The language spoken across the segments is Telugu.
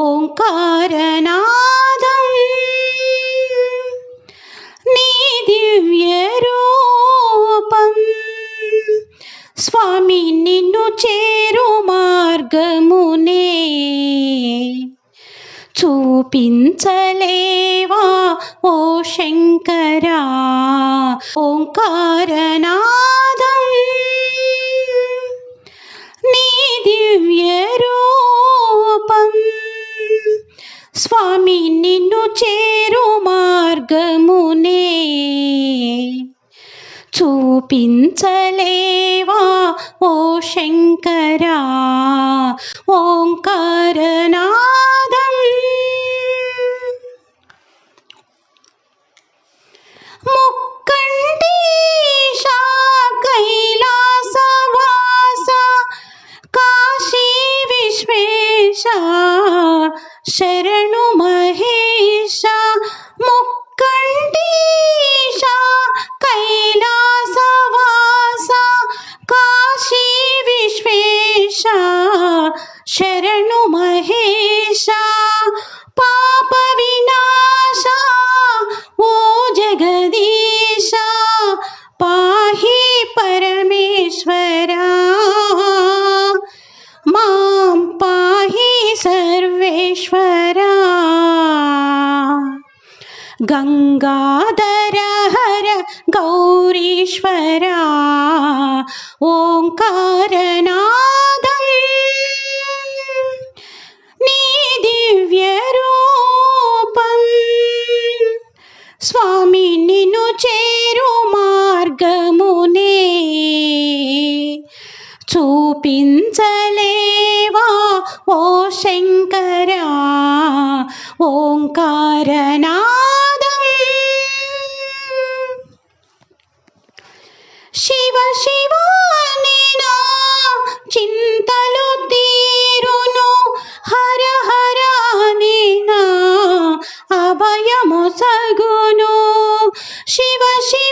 ఓంకారనాదం. నీ దివ్య రూపం స్వామి నిన్ను చేరు మార్గమునే. చూపించలేవా ఓ శంకరా? ఓంకారనా पिञ्चलेवा ओ शङ्करा ओङ्कारनादम्। मुक्कण्डीशा कैलासवास काशीविश्वेष शरणुमहि शरणु महेशा पापविनाशा ओ जगदीशा पाहि परमेश्वरा मां पाहि सर्वेश्वरा गङ्गाधर हर गौरीश्वरा ओङ्कारना మార్గమునే చూపించలేవా? ఓ శంకరా ఓంకారనాదం. శివ శివ నినా చింతలు తీరును హర హర నినా అభయము సగును. శివ శివ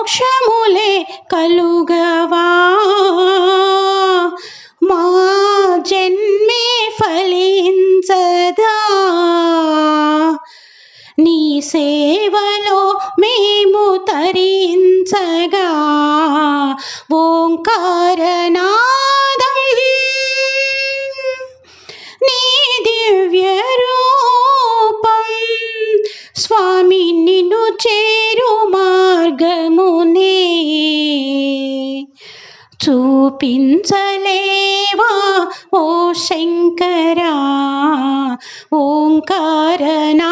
మోక్షములే కలుగవా? మా జన్మే ఫలించదా? నీ సేవలో మేము తరించగా. ఓంకారనా చూపించలేవా? ఓ శంకరా ఓంకారనా